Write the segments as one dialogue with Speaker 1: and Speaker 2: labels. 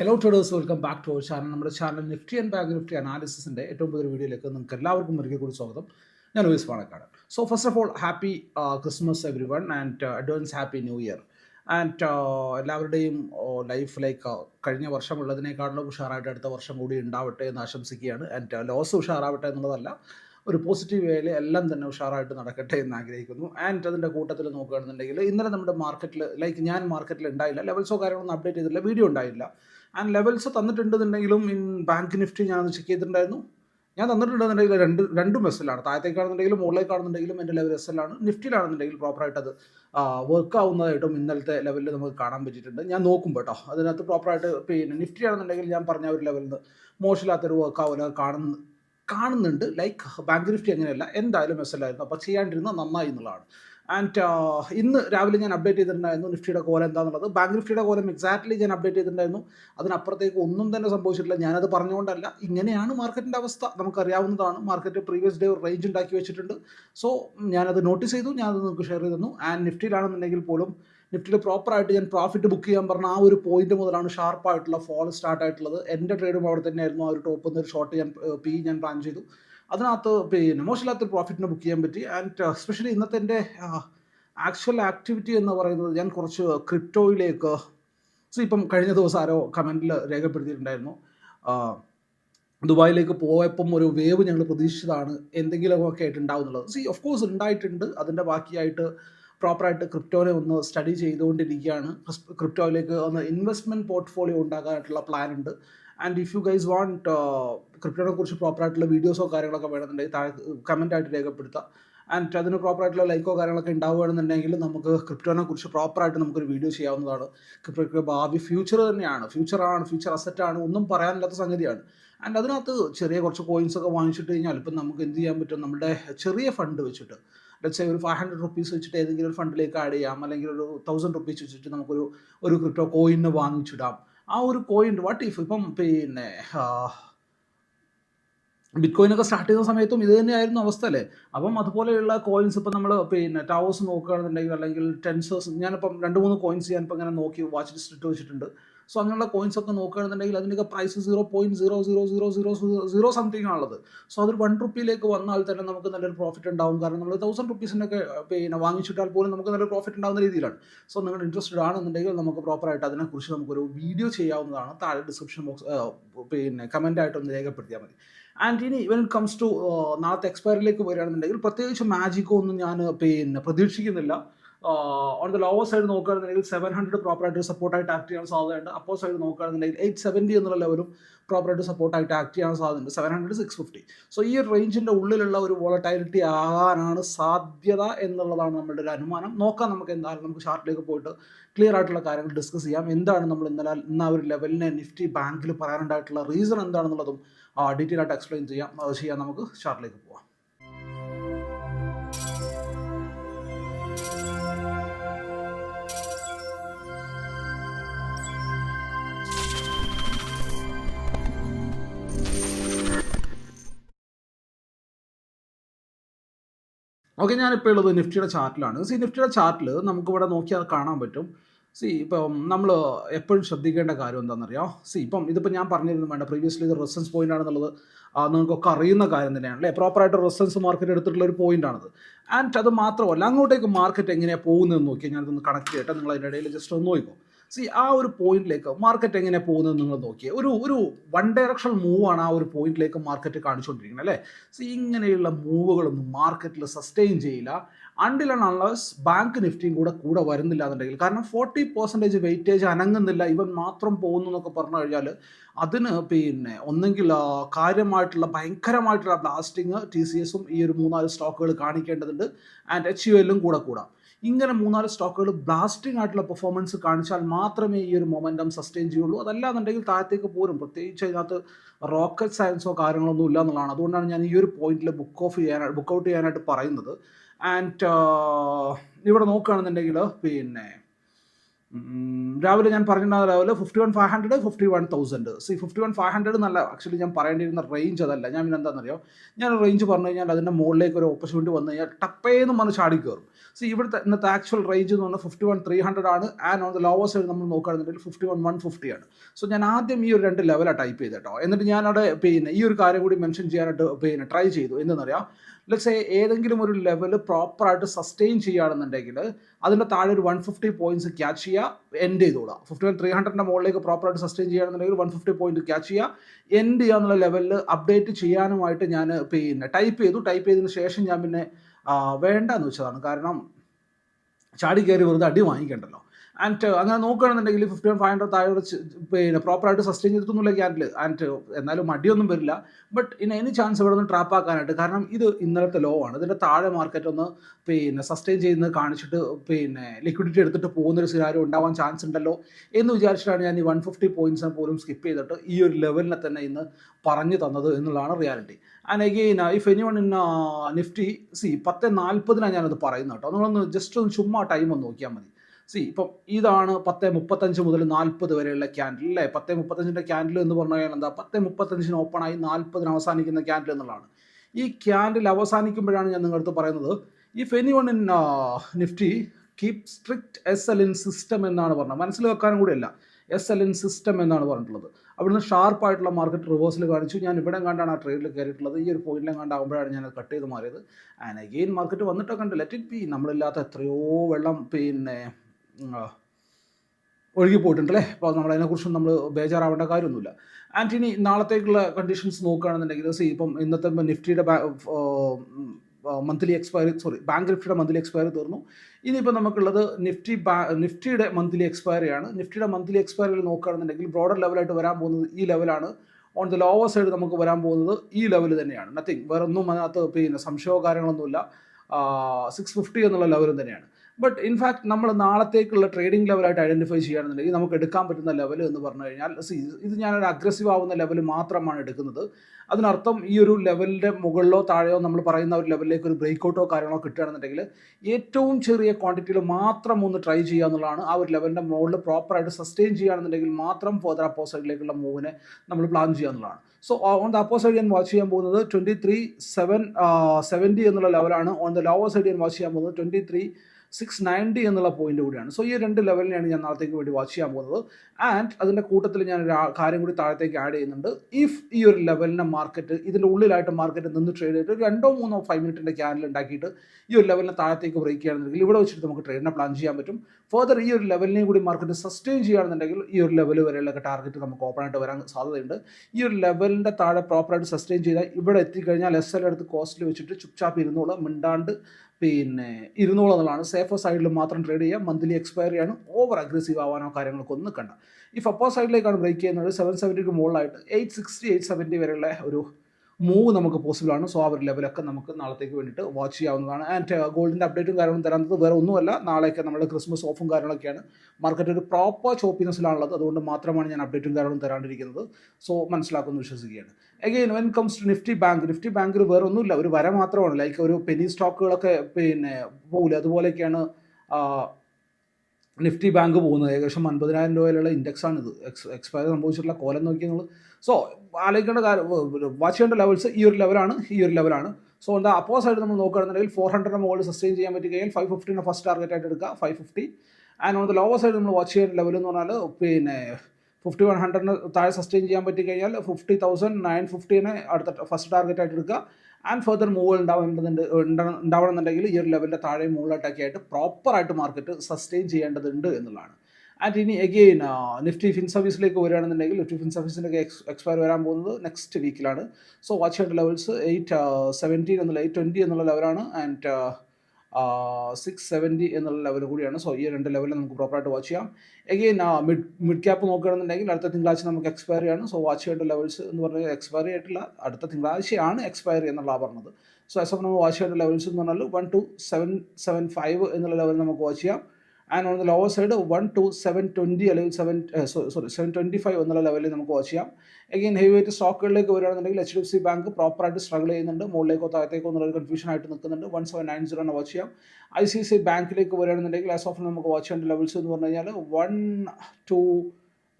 Speaker 1: Hello traders welcome back to our channel നമ്മുടെ channel nifty and bank nifty അനാലിസിസിന്റെ ഏറ്റവും പുതിയ വീഡിയോയിലേക്ക് നിങ്ങൾക്ക് എല്ലാവർക്കും ഒരിക്കൽ കൂടി സ്വാഗതം. ഞാൻ Louis Panakkad so first of all happy Christmas everyone and advance happy new year and എല്ലാവരുടെയും ലൈഫ് ലൈക്ക് കഴിഞ്ഞ വർഷം ഉള്ളതിനേക്കാളും ഉഷാറായിട്ട് അടുത്ത വർഷം കൂടി ഉണ്ടാവട്ടെ എന്ന് ആശംസിക്കുകയാണ്. ആൻഡ് ലോസ് ഉഷാറാവട്ടെ എന്നുള്ളതല്ല ഒരു പോസിറ്റീവ് വേയിൽ എല്ലാം തന്നെ ഉഷാറായിട്ട് നടക്കട്ടെ എന്ന് ആഗ്രഹിക്കുന്നു. ആൻഡ് അതിന്റെ കൂട്ടത്തിൽ നോക്കുകയാണെന്നുണ്ടെങ്കിൽ ഇന്നലെ നമ്മുടെ മാർക്കറ്റിൽ ലൈക്ക് ഞാൻ മാർക്കറ്റിൽ ഉണ്ടായില്ല ലെവൽസോ കാര്യങ്ങളൊന്നും അപ്ഡേറ്റ് ചെയ്തില്ല വീഡിയോ ഉണ്ടായില്ല. ആൻഡ് ലെവൽസ് തന്നിട്ടുണ്ടെന്നുണ്ടെങ്കിലും ഇൻ ബാങ്ക് നിഫ്റ്റി ഞാൻ ചെക്ക് ചെയ്തിട്ടുണ്ടായിരുന്നു. ഞാൻ തന്നിട്ടുണ്ടെന്നുണ്ടെങ്കിൽ രണ്ട് രണ്ടും എസ് എല്ലാണ് താഴത്തേക്കാണെന്നുണ്ടെങ്കിലും മുകളിലേക്കാണെന്നുണ്ടെങ്കിലും എന്റെ ലെവൽ എസ് എല്ലാണ് നിഫ്റ്റിയിലാണെന്നുണ്ടെങ്കിൽ പ്രോപ്പറായിട്ട് അത് വർക്ക് ആവുന്നതായിട്ടും ഇന്നലത്തെ ലെവലിൽ നമുക്ക് കാണാൻ പറ്റിയിട്ടുണ്ട്. ഞാൻ നോക്കും കേട്ടോ. അതിനകത്ത് പ്രോപ്പറായിട്ട് പിന്നെ നിഫ്റ്റി ആണെന്നുണ്ടെങ്കിൽ ഞാൻ പറഞ്ഞ ഒരു ലെവലിൽ നിന്ന് മോശമില്ലാത്തൊരു വർക്ക് ആവില്ല കാണുന്ന കാണുന്നുണ്ട്. ലൈക്ക് ബാങ്ക് നിഫ്റ്റി അങ്ങനെയല്ല. എന്തായാലും എസ് എല്ലായിരുന്നു അപ്പോൾ ചെയ്യാണ്ടിരുന്ന നന്നായി എന്നുള്ളതാണ്. ആൻഡ് ഇന്ന് രാവിലെ ഞാൻ അപ്ഡേറ്റ് ചെയ്തിട്ടുണ്ടായിരുന്നു നിഫ്റ്റിയുടെ കോലം എന്താണെന്നുള്ളത് ബാങ്ക് നിഫ്റ്റിയുടെ കോലം എക്സാക്ട്ലി ഞാൻ അപ്ഡേറ്റ് ചെയ്തിട്ടുണ്ടായിരുന്നു. അതിനപ്പുറത്തേക്ക് ഒന്നും തന്നെ സംഭവിച്ചിട്ടില്ല. ഞാനത് പറഞ്ഞുകൊണ്ടല്ല. ഇങ്ങനെയാണ് മാർക്കറ്റിന്റെ അവസ്ഥ. നമുക്കറിയാവുന്നതാണ്. മാർക്കറ്റ് പ്രീവിയസ് ഡേ ഒരു റേഞ്ച് ഉണ്ടാക്കി വെച്ചിട്ടുണ്ട്. സോ ഞാനത് നോട്ടീസ് ചെയ്തു. ഞാനത് നിങ്ങൾക്ക് ഷെയർ ചെയ്തു ആൻഡ് നിഫ്റ്റിയിലാണെന്നുണ്ടെങ്കിൽ പോലും നിഫ്റ്റിയിൽ പ്രോപ്പറായിട്ട് ഞാൻ പ്രോഫിറ്റ് ബുക്ക് ചെയ്യാൻ പറഞ്ഞ ആ ഒരു പോയിന്റ് മുതലാണ് ഷാർപ്പായിട്ടുള്ള ഫോൾ സ്റ്റാർട്ട് ആയിട്ടുള്ളത്. എന്റെ ട്രേഡും അവിടെ തന്നെയായിരുന്നു. ആ ഒരു ടോപ്പിൽ നിന്ന് ഒരു ഷോർട്ട് ഞാൻ പി ഞാൻ പ്ലാൻ ചെയ്തു. അതിനകത്ത് പിന്നെ മോശമില്ലാത്തൊരു പ്രോഫിറ്റിന് ബുക്ക് ചെയ്യാൻ പറ്റി. ആൻഡ് എസ്പെഷ്യലി ഇന്നത്തെ എന്റെ ആക്ച്വൽ ആക്ടിവിറ്റി എന്ന് പറയുന്നത് ഞാൻ കുറച്ച് ക്രിപ്റ്റോയിലേക്ക് സോ ഇപ്പം കഴിഞ്ഞ ദിവസം ആരോ കമന്റിൽ രേഖപ്പെടുത്തിയിട്ടുണ്ടായിരുന്നു. ദുബായിലേക്ക് പോയപ്പം ഒരു വേവ് ഞങ്ങൾ പ്രതീക്ഷിച്ചതാണ് എന്തെങ്കിലുമൊക്കെ ആയിട്ട് ഉണ്ടാവുന്നുള്ളത് സി ഓഫ് കോഴ്സ് ഉണ്ടായിട്ടുണ്ട്. അതിന്റെ ബാക്കിയായിട്ട് പ്രോപ്പറായിട്ട് ക്രിപ്റ്റോനെ ഒന്ന് സ്റ്റഡി ചെയ്തുകൊണ്ടിരിക്കുകയാണ്. ക്രിപ്റ്റോയിലേക്ക് ഒന്ന് ഇൻവെസ്റ്റ്മെന്റ് പോർട്ട്ഫോളിയോ ഉണ്ടാക്കാനായിട്ടുള്ള പ്ലാൻ ഉണ്ട്. And if you guys want ക്രിപ്റ്റോനെ കുറിച്ച് പ്രോപ്പറായിട്ടുള്ള വീഡിയോസോ കാര്യങ്ങളൊക്കെ വേണമെന്നുണ്ടെങ്കിൽ താഴെ ആയിട്ട് രേഖപ്പെടുത്താം. ആൻഡ് അതിന് പ്രോപ്പറായിട്ടുള്ള ലൈക്കോ കാര്യങ്ങളൊക്കെ ഉണ്ടാവുകയാണെന്നുണ്ടെങ്കിൽ നമുക്ക് ക്രിപ്റ്റോനെ കുറിച്ച് പ്രോപ്പറായിട്ട് നമുക്കൊരു വീഡിയോ ചെയ്യാവുന്നതാണ്. ക്രിപ്റ്റോ ഭാവി ഫ്യൂച്ചർ തന്നെയാണ്. ഫ്യൂച്ചറാണ് ഫ്യൂച്ചർ അസറ്റാണ് ഒന്നും പറയാനില്ലാത്ത സംഗതിയാണ്. ആൻഡ് അതിനകത്ത് ചെറിയ കുറച്ച് കോയിൻസ് ഒക്കെ വാങ്ങിച്ചിട്ട് കഴിഞ്ഞാൽ ഇപ്പം നമുക്ക് എന്ത് ചെയ്യാൻ പറ്റും? നമ്മുടെ ചെറിയ ഫണ്ട് വെച്ചിട്ട്. ലെറ്റ്സ് ഒരു ഫൈവ് ഹൺഡ്രഡ് റുപ്പീസ് വെച്ചിട്ട് ഏതെങ്കിലും ഒരു ഫണ്ടിലേക്ക് ആഡ് ചെയ്യാം. അല്ലെങ്കിൽ ഒരു തൗസൻഡ് റുപ്പീസ് വെച്ചിട്ട് നമുക്കൊരു ഒരു ക്രിപ്റ്റോ കോയിന് വാങ്ങിച്ചിടാം. ആ ഒരു കോയിൻ വാട്ട് ഇഫ് ഇപ്പം പിന്നെ ബിറ്റ്കോയിൻ കോയിനൊക്കെ സ്റ്റാർട്ട് ചെയ്യുന്ന സമയത്തും ഇത് തന്നെയായിരുന്നു അവസ്ഥ അല്ലേ? അപ്പം അതുപോലെയുള്ള കോയിൻസ് ഇപ്പം നമ്മൾ പിന്നെ ടവേഴ്സ് നോക്കുകയാണെന്നുണ്ടെങ്കിൽ അല്ലെങ്കിൽ ടെൻസേഴ്സ് ഞാനിപ്പം രണ്ട് മൂന്ന് കോയിൻസ് ഞാനിപ്പോൾ ഇങ്ങനെ നോക്കി വാച്ച് ലിസ്റ്റ് ഇട്ട് വെച്ചിട്ടുണ്ട്. സോ അങ്ങനെയുള്ള കോയിൻസ് ഒക്കെ നോക്കുകയാണെന്നുണ്ടെങ്കിൽ അതിന്റെയൊക്കെ price zero point zero zero zero zero zero something ആണുള്ളത്. സോ അതൊരു വൺ റുപ്പിയിലേക്ക് വന്നാൽ തന്നെ നമുക്ക് നല്ലൊരു പ്രോഫിറ്റ് ഉണ്ടാവും. കാരണം നമ്മൾ തൗസൻഡ് റുപ്പീസിനൊക്കെ പിന്നെ വാങ്ങിച്ചിട്ടാൽ പോലും നമുക്ക് നല്ലൊരു പ്രോഫിറ്റ് ഉണ്ടാകുന്ന രീതിയിലാണ്. സോ നിങ്ങൾ ഇൻട്രസ്റ്റഡ് ആണെന്നുണ്ടെങ്കിൽ നമുക്ക് പ്രോപ്പറായിട്ട് അതിനെക്കുറിച്ച് നമുക്കൊരു വീഡിയോ ചെയ്യാവുന്നതാണ്. താഴെ ഡിസ്ക്രിപ്ഷൻ ബോക്സ് പിന്നെ കമന്റ് ആയിട്ടൊന്ന് രേഖപ്പെടുത്തിയാൽ മതി. ആൻഡ് ഇനി വെൻ ഇറ്റ് കംസ് ടു നാളത്തെ എക്സ്പയറിലേക്ക് വരികയാണെന്നുണ്ടെങ്കിൽ പ്രത്യേകിച്ച് മാജിക്കോ ഒന്നും ഞാൻ പിന്നെ പ്രതീക്ഷിക്കുന്നില്ല. ഓൺ ദ ലോവർ സൈഡ് നോക്കുകയാണെന്നുണ്ടെങ്കിൽ സെവൻ ഹൺഡ്രഡ് സപ്പോർട്ട് ആയിട്ട് ആക്ട് ചെയ്യാൻ സാധ്യതയുണ്ട്. അപ്പോ സൈഡ് നോക്കുകയാണെന്നുണ്ടെങ്കിൽ എയ്റ്റ് സെവന്റി എന്നുള്ള ലെവലും സപ്പോർട്ട് ആയിട്ട് ആക്ട് ചെയ്യാൻ സാധ്യതയുണ്ട്. Seven hundred six fifty so ഈ റേഞ്ചിന്റെ ഉള്ളിലുള്ള ഒരു വോളറ്റൈലിറ്റി ആകാനാണ് സാധ്യത എന്നുള്ളതാണ് നമ്മുടെ ഒരു അനുമാനം. നോക്കാം നമുക്ക് എന്തായാലും നമുക്ക് ഷാർട്ടിലേക്ക് പോയിട്ട് ക്ലിയർ ആയിട്ടുള്ള കാര്യങ്ങൾ ഡിസ്കസ് ചെയ്യാം. എന്താണ് നമ്മൾ ഇന്നലെ ഇന്ന് ആ ഒരു ലെവലിനെ നിഫ്റ്റി ബാങ്കിൽ പറയാനുണ്ടായിട്ടുള്ള റീസൺ എന്താണെന്നുള്ളതും ഡീറ്റെയിൽ ആയിട്ട് എക്സ്പ്ലെയിൻ ചെയ്യാം. ചെയ്യാൻ നമുക്ക് ചാർട്ടിലേക്ക് പോവാം. ഓക്കെ ഞാനിപ്പോൾ ഉള്ളത് നിഫ്റ്റിയുടെ ചാർട്ടിലാണ്. സി നിഫ്റ്റിയുടെ ചാർട്ടിൽ നമുക്കിവിടെ നോക്കിയാൽ കാണാൻ പറ്റും. സി ഇപ്പം നമ്മൾ എപ്പോഴും ശ്രദ്ധിക്കേണ്ട കാര്യം എന്താണെന്നറിയോ? സി ഇപ്പം ഇതിപ്പോൾ ഞാൻ പറഞ്ഞിരുന്നു വേണ്ട പ്രീവിയസ്ലി ഇത് റെസൻസ് പോയിന്റ് ആണെന്നുള്ളത് നിങ്ങൾക്കൊക്കെ അറിയുന്ന കാര്യം തന്നെയാണ് അല്ലേ? പ്രോപ്പറായിട്ട് റെസൻസ് മാർക്കറ്റ് എടുത്തിട്ടുള്ള ഒരു പോയിന്റ് ആണത്. ആൻഡ് അത് മാത്രമല്ല അങ്ങോട്ടേക്ക് മാർക്കറ്റ് എങ്ങനെയാണ് പോകുന്നതെന്ന് നോക്കിയാൽ ഞാനതൊന്ന് കണക്ട് ചെയ്യട്ടെ നിങ്ങൾ അതിന്റെ ഇടയിൽ ജസ്റ്റ് ഒന്ന് നോക്കിക്കോ. സി ആ ഒരു പോയിന്റിലേക്ക് മാർക്കറ്റ് എങ്ങനെ പോകുന്നത് നിങ്ങൾ നോക്കിയേ. ഒരു ഒരു വൺ ഡയറക്ഷൻ മൂവ് ആണ് ആ ഒരു പോയിന്റിലേക്ക് മാർക്കറ്റ് കാണിച്ചുകൊണ്ടിരിക്കുന്നത് അല്ലേ? സി ഇങ്ങനെയുള്ള മൂവുകളൊന്നും മാർക്കറ്റിൽ സസ്റ്റെയിൻ ചെയ്യില്ല. അൺലസ് ബാങ്ക് നിഫ്റ്റിയും കൂടെ കൂടെ വരുന്നില്ല എന്നുണ്ടെങ്കിൽ. കാരണം ഫോർട്ടി പെർസെന്റേജ് വെയിറ്റേജ് അനങ്ങുന്നില്ല. ഇവൻ മാത്രം പോകുന്നു എന്നൊക്കെ പറഞ്ഞു കഴിഞ്ഞാൽ അതിന് പിന്നെ ഒന്നെങ്കിൽ കാര്യമായിട്ടുള്ള ഭയങ്കരമായിട്ടുള്ള ബ്ലാസ്റ്റിങ് ടി സി എസും ഈ ഒരു മൂന്നാൽ സ്റ്റോക്കുകൾ കാണിക്കേണ്ടതുണ്ട്. ആൻഡ് എച്ച് യു എല്ലും കൂടെ കൂടാം. ഇങ്ങനെ മൂന്നാൽ സ്റ്റോക്കുകൾ ബ്ലാസ്റ്റിംഗ് ആയിട്ടുള്ള പെർഫോമൻസ് കാണിച്ചാൽ മാത്രമേ ഈ ഒരു മൊമെന്റം സസ്റ്റെയിൻ ചെയ്യുള്ളൂ. അതല്ലാന്നുണ്ടെങ്കിൽ താഴത്തേക്ക് പോരും. പ്രത്യേകിച്ച് അതിനകത്ത് റോക്കറ്റ് സയൻസോ കാര്യങ്ങളൊന്നും ഇല്ല എന്നുള്ളതാണ്. അതുകൊണ്ടാണ് ഞാൻ ഈ ഒരു പോയിന്റിൽ ബുക്ക് ഓഫ് ചെയ്യാനായിട്ട് ബുക്ക് ഔട്ട് ചെയ്യാനായിട്ട് പറയുന്നത്. ആൻഡ് ഇവിടെ നോക്കുകയാണെന്നുണ്ടെങ്കിൽ പിന്നെ രാവിലെ ഞാൻ പറഞ്ഞിട്ടുണ്ടാകുന്ന രാവിലെ fifty one five hundred fifty one thousand see fifty one five hundred നല്ല ആക്ച്വലി ഞാൻ പറയേണ്ടിയിരുന്ന റേഞ്ച് അതല്ല. ഞാൻ പിന്നെ എന്താണെന്നറിയോ? ഞാൻ റേഞ്ച് പറഞ്ഞു കഴിഞ്ഞാൽ അതിന്റെ മുകളിലേക്ക് ഒരു ഓപ്പർച്യൂണിറ്റി വന്നു കഴിഞ്ഞാൽ ടപ്പേന്ന് വന്ന് ചാടി കയറും സോ ഇവിടുത്തെ ഇന്നത്തെ ആക്ച്വൽ റേഞ്ച് എന്ന് പറഞ്ഞാൽ ഫിഫ്റ്റി വൺ ത്രീ ഹൺഡ്രഡ് ആണ്. And on the lower side നമ്മൾ നോക്കുകയാണെന്നുണ്ടെങ്കിൽ ഫിഫ്റ്റി വൺ വൺ ഫിഫ്റ്റി ആണ്. സോ ഞാൻ ആദ്യം ഈ ഒരു രണ്ട് ലെവലാണ് ടൈപ്പ് ചെയ്തത് കേട്ടോ എന്നിട്ട് ഞാനവിടെ പിന്നെ ഈ ഒരു കാര്യം കൂടി മെൻഷൻ ചെയ്യാനായിട്ട് പിന്നെ ട്രൈ ചെയ്തു. എന്തെന്നറിയാം? ലെറ്റ്സ് ഏതെങ്കിലും ഒരു ലെവൽ പ്രോപ്പറായിട്ട് സസ്റ്റെയിൻ ചെയ്യുകയാണെന്നുണ്ടെങ്കിൽ അതിന്റെ താഴെ ഒരു വൺ ഫിഫ്റ്റി പോയിന്റ്സ് ക്യാച്ച് ചെയ്യുക എൻഡ് ചെയ്തോളാം ഫിഫ്റ്റി വൺ ത്രീ ഹൺഡ്രഡിന്റെ മുകളിലേക്ക് പ്രോപ്പറായിട്ട് സസ്റ്റെയിൻ ചെയ്യുകയാണെന്നുണ്ടെങ്കിൽ വൺ ഫിഫ്റ്റി പോയിന്റ് ക്യാച്ച് ചെയ്യുക എൻഡ് ചെയ്യുക എന്നുള്ള ലെവലിൽ അപ്ഡേറ്റ് ചെയ്യാനുമായിട്ട് ഞാൻ പിന്നെ ടൈപ്പ് ചെയ്തു. ടൈപ്പ് ചെയ്തതിന് ശേഷം ഞാൻ പിന്നെ വേണ്ടെന്ന് വെച്ചതാണ്. കാരണം ചാടി കയറി വെറുതെ അടി വാങ്ങിക്കണ്ടല്ലോ. ആൻഡ് അങ്ങനെ നോക്കുകയാണെന്നുണ്ടെങ്കിൽ ഫിഫ്റ്റി വൺ ഫൈവ് ഹൺഡ്രഡ് താഴെ പിന്നെ പ്രോപ്പറായിട്ട് സസ്റ്റെയിൻ ചെയ്തിട്ടൊന്നുമില്ല ക്യാൻഡിൽ ആൻഡ് എന്നാലും മടിയൊന്നും വരില്ല. ബട്ട് ഇൻ എനി ചാൻസ് ഇവിടെ നിന്ന് ട്രാപ്പ് ആക്കാനായിട്ട് കാരണം ഇത് ഇന്നലത്തെ ലോ ആണ്. ഇതിന്റെ താഴെ മാർക്കറ്റ് ഒന്ന് പിന്നെ സസ്റ്റെയിൻ ചെയ്യുന്നത് കാണിച്ചിട്ട് പിന്നെ ലിക്വിഡിറ്റി എടുത്തിട്ട് പോകുന്നൊരു സിനാരം ഉണ്ടാവാൻ ചാൻസ് ഉണ്ടല്ലോ എന്ന് വിചാരിച്ചിട്ടാണ് ഞാൻ ഈ വൺ ഫിഫ്റ്റി പോയിന്റ്സിനെ പോലും സ്കിപ്പ് ചെയ്തിട്ട് ഈ ഒരു ലെവലിനെ തന്നെ ഇന്ന് പറഞ്ഞു തന്നത് എന്നുള്ളതാണ് reality and again if anyone in nifty see പത്ത് നാൽപ്പതിനാണ് ഞാനത് പറയുന്നത് കേട്ടോ. നിങ്ങളൊന്ന് ജസ്റ്റ് ഒന്ന് ചുമ്മാ ടൈം ഒന്ന് നോക്കിയാൽ മതി. സി ഇപ്പം ഇതാണ് പത്ത് മുപ്പത്തഞ്ച് മുതൽ നാൽപ്പത് വരെയുള്ള ക്യാൻഡിൽ അല്ലേ പത്ത് മുപ്പത്തഞ്ചിന്റെ ക്യാൻഡിൽ എന്ന് പറഞ്ഞു കഴിഞ്ഞാൽ എന്താ? പത്ത് മുപ്പത്തഞ്ചിന് ഓപ്പൺ ആയി നാൽപ്പതിന് അവസാനിക്കുന്ന ക്യാൻഡിൽ എന്നുള്ളതാണ്. ഈ ക്യാൻഡിൽ അവസാനിക്കുമ്പോഴാണ് ഞാൻ നിങ്ങളടുത്ത് പറയുന്നത്. If any one in Nifty keep strict S L in system എന്നാണ് പറഞ്ഞത്. മനസ്സിൽ വെക്കാനും കൂടിയല്ല എസ് എൽ ഇൻ സിസ്റ്റം എന്നാണ് പറഞ്ഞിട്ടുള്ളത്. അവിടുന്ന് ഷാർപ്പായിട്ടുള്ള മാർക്കറ്റ് റിവേഴ്സിൽ കാണിച്ചു. ഞാൻ ഇവിടെ കണ്ടാണ് ആ ട്രേഡിൽ കയറിയിട്ടുള്ളത്. ഈ ഒരു പോയിന്റിലും കണ്ടാകുമ്പോഴാണ് ഞാൻ കട്ട് ചെയ്ത് മാറിയത്. ആൻഡ് അഗെയിൻ മാർക്കറ്റ് വന്നിട്ടൊക്കെ ഉണ്ട്. ലെറ്റ് ഇറ്റ് ബി നമ്മളില്ലാത്ത എത്രയോ വെള്ളം. പിന്നെ ഒഴുകി പോയിട്ടുണ്ട് അല്ലേ അപ്പോൾ നമ്മൾ അതിനെക്കുറിച്ചും നമ്മൾ ബേജാറാവേണ്ട കാര്യമൊന്നുമില്ല. ആൻഡ് ഇനി നാളത്തേക്കുള്ള കണ്ടീഷൻസ് നോക്കുകയാണെന്നുണ്ടെങ്കിൽ സി ഇപ്പം ഇന്നത്തെ നിഫ്റ്റിയുടെ മന്ത്ലി എക്സ്പയറി സോറി ബാങ്ക് നിഫ്റ്റിയുടെ മന്ത്ലി എക്സ്പയറി തീർന്നു. ഇനിയിപ്പോൾ നമുക്കുള്ളത് നിഫ്റ്റി ബാ നിഫ്റ്റിയുടെ മന്ത്ലി എക്സ്പയറി ആണ്. നിഫ്റ്റിയുടെ മന്ത്ലി എക്സ്പയറിയിൽ നോക്കുകയാണെന്നുണ്ടെങ്കിൽ ബ്രോഡർ ലെവലായിട്ട് വരാൻ പോകുന്നത് ഈ ലെവലാണ് ഓൺ ദ ലോവർ സൈഡ് നമുക്ക് വരാൻ പോകുന്നത് ഈ ലെവൽ തന്നെയാണ്. നത്തിങ് വേറെ ഒന്നും അതിനകത്ത് പിന്നെ സംശയമോ കാര്യങ്ങളൊന്നുമില്ല. സിക്സ് ഫിഫ്റ്റി എന്നുള്ള ലെവലും തന്നെയാണ്. ബട്ട് ഇൻഫാക്ട് നമ്മൾ നാളത്തേക്കുള്ള ട്രേഡിംഗ് ലെവലായിട്ട് ഐഡന്റിഫൈ ചെയ്യുകയാണെന്നുണ്ടെങ്കിൽ നമുക്ക് എടുക്കാൻ പറ്റുന്ന ലെവൽ എന്ന് പറഞ്ഞു കഴിഞ്ഞാൽ ഇത് ഞാനൊരു അഗ്രസീവ് ആവുന്ന ലെവൽ മാത്രമാണ് എടുക്കുന്നത്. അതിനർത്ഥം ഈ ഒരു ലെവലിന്റെ മുകളിലോ താഴെയോ നമ്മൾ പറയുന്ന ഒരു ലെവലിലേക്ക് ഒരു ബ്രേക്ക് ഔട്ടോ കാര്യങ്ങളോ കിട്ടുകയാണെന്നുണ്ടെങ്കിൽ ഏറ്റവും ചെറിയ ക്വാണ്ടിറ്റിയിൽ മാത്രം ഒന്ന് ട്രൈ ചെയ്യുക എന്നുള്ളതാണ് ആ ഒരു ലെവലിന്റെ മുകളിൽ പ്രോപ്പറായിട്ട് സസ്റ്റെയിൻ ചെയ്യുകയാണെന്നുണ്ടെങ്കിൽ മാത്രം ഫോർദർ അപ്പോസൈഡിലേക്കുള്ള മൂവിനെ നമ്മൾ പ്ലാൻ ചെയ്യുക എന്നുള്ളതാണ്. സോ ഓൺ ദ അപ്പോസൈഡ് ഞാൻ വാച്ച് ചെയ്യാൻ പോകുന്നത് ട്വന്റി ത്രീ സെവൻ സെവന്റി എന്നുള്ള ലെവലാണ് ഓൺ ദ ലോവർ സൈഡ് ഞാൻ വാച്ച് ചെയ്യാൻ പോകുന്നത് ട്വന്റി ത്രീ സിക്സ് നയന്റി എന്നുള്ള പോയിന്റ് കൂടിയാണ്. സോ ഈ രണ്ട് ലെവലിനെയാണ് ഞാൻ നാളത്തേക്ക് വേണ്ടി വാച്ച് ചെയ്യാൻ പോകുന്നത്. ആൻഡ് അതിന്റെ കൂട്ടത്തിൽ ഞാൻ ഒരു കാര്യം കൂടി താഴത്തേക്ക് ആഡ് ചെയ്യുന്നുണ്ട്. ഇഫ് ഈ ഒരു ലെവലിനെ മാർക്കറ്റ് ഇതിന്റെ ഉള്ളിലായിട്ട് മാർക്കറ്റ് നിന്ന് ട്രേഡ് ചെയ്തിട്ട് ഒരു രണ്ടോ മൂന്നോ ഫൈവ് മിനിറ്റിന്റെ ക്യാനൽ ഉണ്ടാക്കിയിട്ട് ഈ ഒരു ലെവലിനെ താഴത്തേക്ക് ബ്രേക്ക് ചെയ്യുകയാണെന്നുണ്ടെങ്കിൽ ഇവിടെ വെച്ചിട്ട് നമുക്ക് ട്രേഡിനെ പ്ലാൻ ചെയ്യാൻ പറ്റും. ഫർദർ ഈ ഒരു ലെവലിനെയും കൂടി മാർക്കറ്റ് സസ്റ്റെയിൻ ചെയ്യുകയാണെന്നുണ്ടെങ്കിൽ ഈ ഒരു ലെവൽ വരെയുള്ള ടാർഗറ്റ് നമുക്ക് ഓപ്പൺ ആയിട്ട് വരാൻ സാധ്യതയുണ്ട്. ഈ ഒരു ലെവലിന്റെ താഴെ പ്രോപ്പറായിട്ട് സസ്റ്റെയിൻ ചെയ്താൽ ഇവിടെ എത്തിക്കഴിഞ്ഞാൽ എസ് എൽ എടുത്ത് കോസ്റ്റിൽ വെച്ചിട്ട് ചുപ്ചാപ്പ് ഇരുന്നോളാം മിണ്ടാണ്ട് പിന്നെ ഇരുന്നോളം എന്നുള്ളതാണ്. സേഫർ സൈഡിൽ മാത്രം ട്രേഡ് ചെയ്യുക. മന്ത്ലി എക്സ്പയറി ആണ്. ഓവർ അഗ്രസീവ് ആവാനോ കാര്യങ്ങളൊക്കെ ഒന്നും കണ്ട ഈ ഫപ്പോ സൈഡിലേക്കാണ് ബ്രേക്ക് ചെയ്യുന്നത്. സെവൻ സെവന്റിക്ക് മുകളിലായിട്ട് എയ്റ്റ് സിക്സ്റ്റി എയ്റ്റ് സെവന്റി വരെയുള്ള ഒരു മൂവ് നമുക്ക് പോസിബിൾ ആണ്. സോ ഒരു ലെവലൊക്കെ നമുക്ക് നാളത്തേക്ക് വേണ്ടിയിട്ട് വാച്ച് ചെയ്യാവുന്നതാണ്. ആൻഡ് ഗോൾഡിന്റെ അപ്ഡേറ്റും കാര്യങ്ങളും തരുന്നത് വേറെ ഒന്നുമല്ല. നാളെയൊക്കെ നമ്മുടെ ക്രിസ്മസ് ഓഫും കാര്യങ്ങളൊക്കെയാണ്. മാർക്കറ്റ് ഒരു പ്രോപ്പർ ചോപ്പിനെസ്സിലാണുള്ളത് അതുകൊണ്ട് മാത്രമാണ് ഞാൻ അപ്ഡേറ്റും കാര്യങ്ങളും തരാണ്ടിരിക്കുന്നത്. സോ മനസ്സിലാക്കുമെന്ന് വിശ്വസിക്കുകയാണ്. Again when comes to nifty bank nifty ബാങ്കിൽ വേറെ ഒന്നുമില്ല. ഒരു വര മാത്രമാണ്. ലൈക്ക് ഒരു പെനി സ്റ്റോക്കുകളൊക്കെ പിന്നെ പോകില്ല അതുപോലെയൊക്കെയാണ് നിഫ്റ്റി ബാങ്ക് പോകുന്നത്. ഏകദേശം അൻപതിനായിരം രൂപയിലുള്ള ഇൻഡെക്സ് ആണ് ഇത് എക്സ് എക്സ്പയർ സംഭവിച്ചിട്ടുള്ള കോലം നോക്കി നിങ്ങൾ സോ ആലോചിക്കേണ്ട കാര്യം വാച്ച് ചെയ്യേണ്ട ലെവൽസ് ഈ ഒരു ലെവലാണ് ഈ ഒരു ലെവലാണ് സോ എന്താ അപ്പോ സൈഡ് നമ്മൾ നോക്കുകയാണെന്നുണ്ടെങ്കിൽ ഫോർ ഹൺഡ്രഡിന് മുകളിൽ സസ്റ്റെയിൻ ചെയ്യാൻ പറ്റി കഴിഞ്ഞാൽ ഫൈവ് ഫിഫ്റ്റിന്റെ ഫസ്റ്റ് ടാർഗറ്റ് ആയിട്ട് എടുക്കുക five fifty and on the lower side നമ്മൾ വാച്ച് ചെയ്യേണ്ട ലെവൽ എന്ന് പറഞ്ഞാൽ പിന്നെ ഫിഫ്റ്റി വൺ ഹൺഡ്രഡിന് താഴെ സസ്റ്റെയിൻ ചെയ്യാൻ പറ്റി കഴിഞ്ഞാൽ ഫിഫ്റ്റി തൗസൻഡ് നയൻ ഫിഫ്റ്റീനെ അടുത്ത ഫസ്റ്റ് ടാർഗറ്റ് ആയിട്ട് എടുക്കുക. ആൻഡ് ഫർദർ മൂവ് ഉണ്ടാവേണ്ടതുണ്ട് ഉണ്ട- ഉണ്ടാവണമെന്നുണ്ടെങ്കിൽ ഈ ഒരു ലെവലിന്റെ താഴെ മുകളിലോട്ടൊക്കെ ആയിട്ട് പ്രോപ്പറായിട്ട് മാർക്കറ്റ് സസ്റ്റെയിൻ ചെയ്യേണ്ടതുണ്ട് എന്നുള്ളതാണ്. ആൻഡ് ഇനി എഗെയിൻ നിഫ്റ്റി ഫിൻ സർവീസിലേക്ക് വരികയാണെന്നുണ്ടെങ്കിൽ നിഫ്റ്റി ഫിൻ സർവീസിന്റെ എക്സ് എക്സ്പയർ വരാൻ പോകുന്നത് next വീക്കിലാണ് so watch out levels eight seventeen എന്നുള്ള എയ്റ്റ് ട്വന്റി എന്നുള്ള ലെവലാണ് ആൻഡ് സിക്സ് സെവന്റി എന്നുള്ള ലെവൽ കൂടിയാണ്. സോ ഈ രണ്ട് ലെവലിൽ നമുക്ക് പ്രോപ്പറായിട്ട് വാച്ച് ചെയ്യാം. എഗെയിൻ മിഡ് മിഡ് ക്യാപ്പ് നോക്കുകയാണെന്നുണ്ടെങ്കിൽ അടുത്ത തിങ്കളാഴ്ച നമുക്ക് എക്സ്പയറി ആണ് സോ വാച്ച് ചെയ്യേണ്ട ലെവൽസ് എന്ന് പറഞ്ഞാൽ എക്സ്പയറി ആയിട്ടില്ല അടുത്ത തിങ്കളാഴ്ചയാണ് എക്സ്പയറി എന്നുള്ള പറഞ്ഞത്. സോ എസ് എഫ് നമ്മൾ വാച്ച് ചെയ്യേണ്ട ലെവൽസ് എന്ന് പറഞ്ഞാൽ one two seven seven five എന്നുള്ള ലെവൽ നമുക്ക് വാച്ച് ചെയ്യാം. And on the lower side one two seven twenty അല്ലെങ്കിൽ seven sorry seven twenty five എന്നുള്ള ലെവലിൽ നമുക്ക് വാച്ച് ചെയ്യാം. എഗെയിൻ ഹെവി വെയിറ്റ് സ്റ്റോക്കുകളിലേക്ക് വരികയാണെന്നുണ്ടെങ്കിൽ H D F C bank പ്രോപ്പറായിട്ട് സ്ട്രഗിൾ ചെയ്യുന്നുണ്ട്. മുകളിലേക്കോ താഴത്തേക്കോ എന്നുള്ള ഒരു കൺഫ്യൂഷൻ ആയിട്ട് നിൽക്കുന്നുണ്ട്. വൺ സെവൻ നയൻ സീറോ ആണ് വാച്ച് ചെയ്യാം. ഐ സി സി ബാങ്കിലേക്ക് വരികയാണെന്നുണ്ടെങ്കിൽ ആസ് ഓഫ് നമുക്ക് വാച്ച് ചെയ്യേണ്ട ലെവൽസ് എന്ന് പറഞ്ഞു കഴിഞ്ഞാൽ വൺ ടു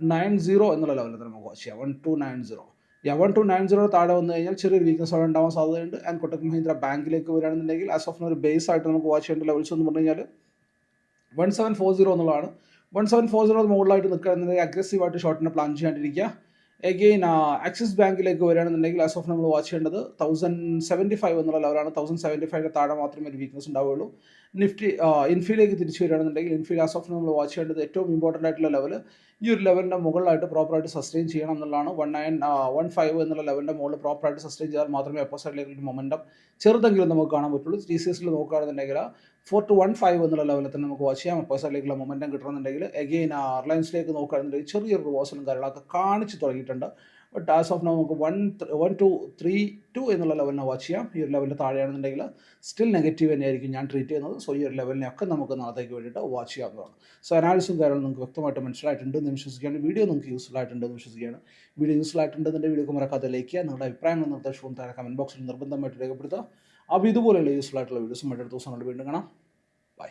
Speaker 1: നയൻ സീറോ എന്നുള്ള ലെവലിൽ നമുക്ക് വാച്ച് ചെയ്യാം. One two nine zero yeah one two nine zero താഴെ വന്നു കഴിഞ്ഞാൽ ചെറിയൊരു വീക്ക്നസ് അവിടെ ഉണ്ടാവാൻ സാധ്യതയുണ്ട്. ആൻഡ് കൊട്ടക് മഹീന്ദ്ര ബാങ്കിലേക്ക് വരികയാണെന്നുണ്ടെങ്കിൽ ആസ് ഓഫ് ഒരു ബേസ് ആയിട്ട് നമുക്ക് വാച്ച് ചെയ്യേണ്ട ലെവൽസ് എന്ന് പറഞ്ഞു കഴിഞ്ഞാൽ വൺ സെവൻ ഫോർ സീറോ എന്നുള്ളതാണ്. വൺ സെവൻ ഫോർ സീറോ മുകളിലായിട്ട് നിൽക്കുകയാണെന്നുണ്ടെങ്കിൽ അഗ്രസീവായിട്ട് ഷോർട്ടിനെ പ്ലാൻ ചെയ്യാണ്ടിരിക്കുക. എഗെയിൻ ആക്സിസ് ബാങ്കിലേക്ക് വരികയാണെന്നുണ്ടെങ്കിൽ ആസ് ഓഫ് നമ്മൾ വാച്ച് ചെയ്യേണ്ടത് തൗസൻഡ് സെവന്റി ഫൈവ് എന്നുള്ള ലെവലാണ് തൗസൻഡ് സെവന്റി ഫൈവിന്റെ താഴെ മാത്രമേ ഒരു വീക്ക്നസ് ഉണ്ടാവുകയുള്ളൂ. നിഫ്റ്റി ഇൻഫിയിലേക്ക് തിരിച്ചു വരികയാണെന്നുണ്ടെങ്കിൽ ഇൻഫിൽ ആസ് ഓഫ് നമ്മൾ വാച്ച് ചെയ്യേണ്ടത് ഏറ്റവും ഇമ്പോർട്ടന്റ് ആയിട്ടുള്ള ലെവൽ ഈ ഒരു ലെവലിന്റെ മുകളിലായിട്ട് പ്രോപ്പറായിട്ട് സസ്റ്റെയിൻ ചെയ്യണം എന്നുള്ളതാണ്. വൺ നയൻ വൺ ഫൈവ് എന്നുള്ള ലെവലിന്റെ മുകളിൽ പ്രോപ്പറായിട്ട് സസ്റ്റെയിൻ ചെയ്താൽ മാത്രമേ അപ്പോസൈഡിലേക്ക് മൊമെന്റം ചെറുതെങ്കിലും നമുക്ക് കാണാൻ പറ്റുള്ളൂ. ടി സി എസിൽ നോക്കുകയാണെന്നുണ്ടെങ്കിൽ ഫോർ ടു വൺ ഫൈവ് എന്നുള്ള ലെവലിൽ തന്നെ നമുക്ക് വാച്ച് ചെയ്യാം. അപ്പോസൈഡിലേക്കുള്ള മൊമെന്റം കിട്ടണമെന്നുണ്ടെങ്കിൽ എഗെയിൻ റിലയൻസിലേക്ക് നോക്കുകയാണെന്നുണ്ടെങ്കിൽ ചെറിയൊരു റിവേഴ്സലും കാര്യങ്ങളൊക്കെ കാണിച്ച് തുടങ്ങിയിട്ടുണ്ട്. ബട്ട് ആസ് ഓഫ് നമുക്ക് one one two three two എന്നുള്ള ലെവലിനെ വാച്ച് ചെയ്യാം. ഈ ഒരു ലെവലിൽ താഴെയാണെന്നുണ്ടെങ്കിൽ സ്റ്റിൽ നെഗറ്റീവ് തന്നെയായിരിക്കും ഞാൻ ട്രീറ്റ് ചെയ്യുന്നത്. സോ ഈ ഒരു ലെവലിനെയൊക്കെ നമുക്ക് നാളത്തേക്ക് വേണ്ടിയിട്ട് വാച്ച് ചെയ്യാവുന്നതാണ് സോ അനാലിസും കാര്യങ്ങളും നിങ്ങൾക്ക് വ്യക്തമായിട്ട് മനസ്സിലായിട്ടുണ്ട് എന്ന് വിശ്വസിക്കുകയാണ്. വീഡിയോ നിങ്ങൾക്ക് യൂസ്ഫുൾ ആയിട്ടുണ്ട് എന്ന് വിശ്വസിക്കുകയാണ്. വീഡിയോ യൂസ്ഫുൾ ആയിട്ടുണ്ട് എന്റെ വീഡിയോ മറക്കാതെ ലൈക്ക് ചെയ്യുക. നിങ്ങളുടെ അഭിപ്രായങ്ങളും നിർദ്ദേശവും താഴെ കമന്റ് ബോക്സിൽ നിർബന്ധമായിട്ട് രേഖപ്പെടുത്തുക. അപ്പോൾ ഇതുപോലെയുള്ള യൂസ്ഫുൾ ആയിട്ടുള്ള വീഡിയോസും മറ്റൊരു ദിവസം വീണ്ടും കാണാം. ബൈ